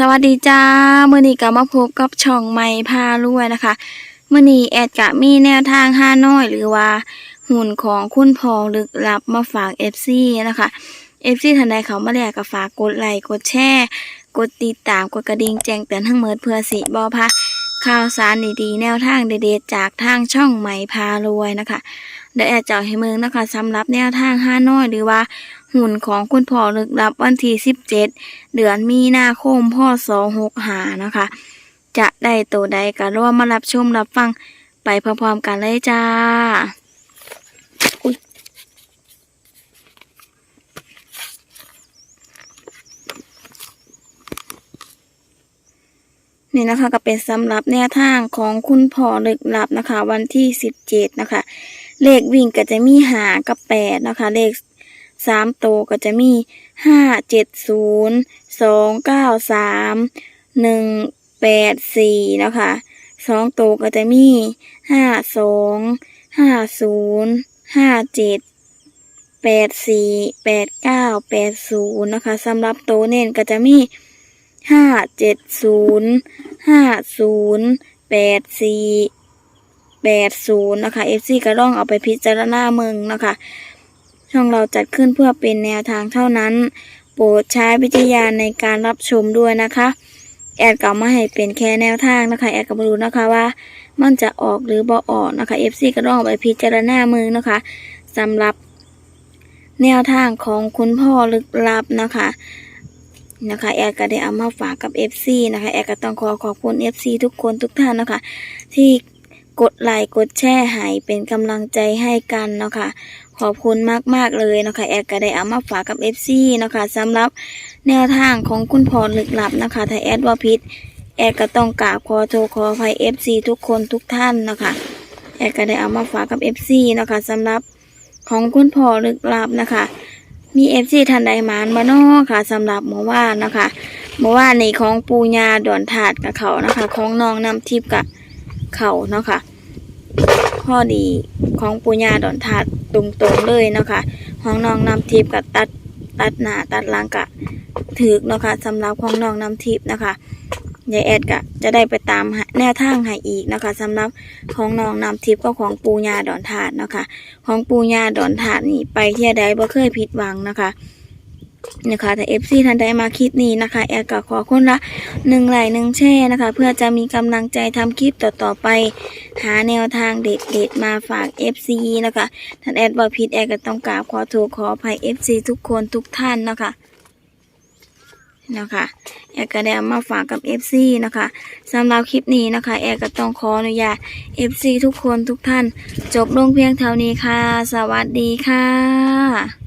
สวัสดีจ้ามื่อนี้ก็มาพบกับช่องไม้พารวยนะคะมื่อนี้แอดกะมีแนวทางห้าน้อยหรือว่าหุ่นของคุณพอลึกลับมาฝากเอฟซีนะคะเอฟซีทันใดเขามาแล้วก็ฝากกดไลค์กดแชร์กดติดตามกดกระดิ่งแจ้งเตือนทั้งเมิดเพื่อสิบอพะข่าวสารดีๆแนวทางเด็ดๆจากทางช่องไม้พารวยนะคะ เดี๋ยวแอดจะเอาให้เมึงนะคะสำหรับแนวทางห้าน้อยหรือว่าหุ่นของคุณพ่อลึกลับวันที่สิบเจ็ดเดือนมีนาคมพ่อสองหกหานะคะ จะได้ตัวใดก็ร่วมมารับชมรับฟังไปพร้อมๆกันเลยจ้าอนี่นะคะก็เป็นสำหรับแนวทางของคุณพ่อลึกลับนะคะ วันที่สิบเจ็ดนะคะ เลขวิ่งก็จะมีหากับแปดนะคะ เลขสามโตก็จะมีห้าเจ็ดศูนย์สองเก้าสามหนึ่งแปดสี่นะคะสองโตก็จะมีห้าสองห้าศูนย์ห้าเจ็ดแปดสี่แปดเก้าแปดศูนย์นะคะสำหรับโตเน้นก็จะมีห้าเจ็ดศูนย์ห้าศูนย์แปดสี่ แปดศูนย์นะคะ FC ก็ต้องเอาไปพิจารณาเมืองนะคะ ช่องเราจัดขึ้นเพื่อเป็นแนวทางเท่านั้น โปรดใช้วิจารณาในการรับชมด้วยนะคะ แอดก็มาให้เป็นแค่แนวทางนะคะ แอดก็มาดูนะคะว่า มันจะออกหรือบ่ออกนะคะ FC ก็ต้องเอาไปพิจารณามือนะคะสำหรับแนวทางของคุณพ่อลึกลับนะคะนะคะแอดก็ได้เอามาฝากกับ FC นะคะแอดก็ต้องขอขอบคุณ FC ทุกคนทุกท่านนะคะ ที่ กดไลค์กดแชร์ให้เป็นกำลังใจให้กันเนาะคะขอบคุณมากๆเลยเนาะคะแอดก็ได้เอามาฝากกับ FC นาะคะสำหรับแนวทางของคุณพรลึกลับนะคะถ้าแอดว่าพิษแอดก็ต้องกราบขอโทษขออภัย FC ทุกคนทุกท่านเนาะคะแอดก็ได้เอามาฝากกับ FC นาะคะสำหรับของคุณพรลึกลับนะคะมี FC ทันใดหมานมาเนอค่ะสำหรับหมู่ว่านนะคะหมู่ว่านในของปูญาดอนถาดกับเขานะคะ ของน้องนำทิพย์กับ เขาเนาะค่ะข้อดีของปุญญาดอนทัดตรงๆเลยเนาะคะห้องน้องนำทิพย์กับตัดตัดหน้าตัดหลังกะถือเนาะคะสำหรับของน้องนำทิพย์นะคะยายแอดกะจะได้ไปตามแนวทางให้อีกนะคะสำหรับของน้องนำทิพย์ก็ของปูญาดอนถาดเนาะคะ ของปูญาดอนถาดนี่ไปเที่ยใดบ่เคยผิดหวังนะคะ นะคะแต่เอฟซีท่านใดมาคลิปนี้นะคะแอดก็ขอคนละหนึ่งไหลหนึ่งแช่นะคะ เพื่อจะมีกำลังใจทำคลิปต่อๆไป หาแนวทางเด็ดๆมาฝาก FC นะคะท่านแอดบอพิดแอดก็ต้องกราบขอโทษขออภัย FC ทุกคนทุกท่านนะคะนะคะแอดก็ได้มาฝากกับ FC นะคะสำหรับคลิปนี้นะคะ แอดก็ต้องขออนุญาต FC ทุกคนทุกท่าน จบลงเพียงเท่านี้ค่ะ สวัสดีค่ะ